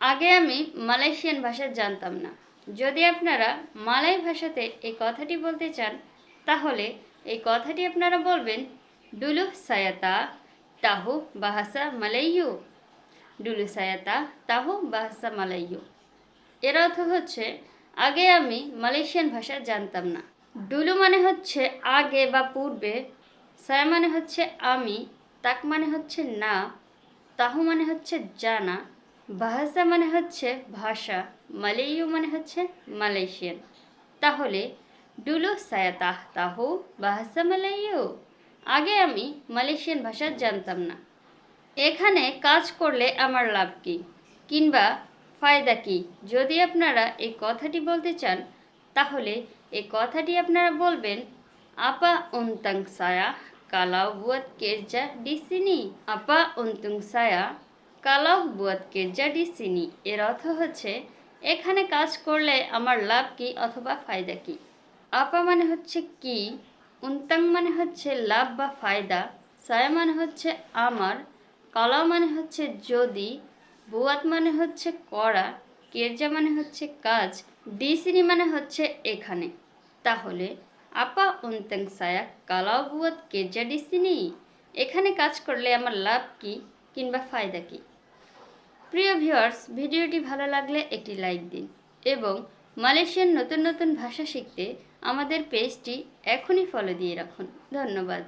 আগে আমি মালয়েশিয়ান ভাষা জানতাম না। যদি আপনারা মালয় ভাষাতে এই কথাটি বলতে চান, তাহলে এই কথাটি আপনারা বলবেন, ডুলু সায়াতা তাহু বাহাসা মালাইয়ু। ডুলু সায়াতা তাহু বাহাসা মালাইয়ু। এর অর্থ হচ্ছে, আগে আমি মালয়েশিয়ান ভাষা জানতাম না। ডুলু মানে হচ্ছে আগে বা পূর্বে। সায়া মানে হচ্ছে আমি। তাক মানে হচ্ছে না। তাহু মানে হচ্ছে জানা। ভাষা মানে হচ্ছে ভাষা, মালয়েয় মানে হচ্ছে মালয়েশিয়ান। তাহলে, ডুলু সায়াতাহ তাহু ভাষা মালয়েয় আগে আমি মালয়েশিয়ান ভাষা জানতাম না। এখানে কাজ করলে আমার লাভ কি? কিংবা ফায়দা কি? যদি আপনারা এই কথাটি বলতে চান, তাহলে এই কথাটি আপনারা বলবেন, আপা উন্তাং সায়া কালাও বুয়াত কেরজা ডিসিনি আপা উন্তুং সায়া কালাও বুয়াত কেরজা ডিসিনি এর অর্থ হচ্ছে, এখানে কাজ করলে আমার লাভ কি অথবা ফায়দা কি? আপা মানে হচ্ছে কি, উন্তাং মানে হচ্ছে লাভ বা ফায়দা, সায়া মানে হচ্ছে আমার, কালা মানে হচ্ছে যদি, বুয়াত মানে হচ্ছে করা, কেরজা মানে হচ্ছে কাজ, ডিসিনি মানে হচ্ছে এখানে। তাহলে, আপা উন্তাং সায়া কালাও বুয়াত কেরজা ডিসিনি? এখানে কাজ করলে আমার লাভ কি কিংবা ফায়দা কি? প্রিয় ভিউয়ার্স, ভিডিওটি ভালো লাগলে একটি লাইক দিন এবং মালয়েশিয়ার নতুন নতুন ভাষা শিখতে আমাদের পেজটি এখনই ফলো দিয়ে রাখুন। ধন্যবাদ।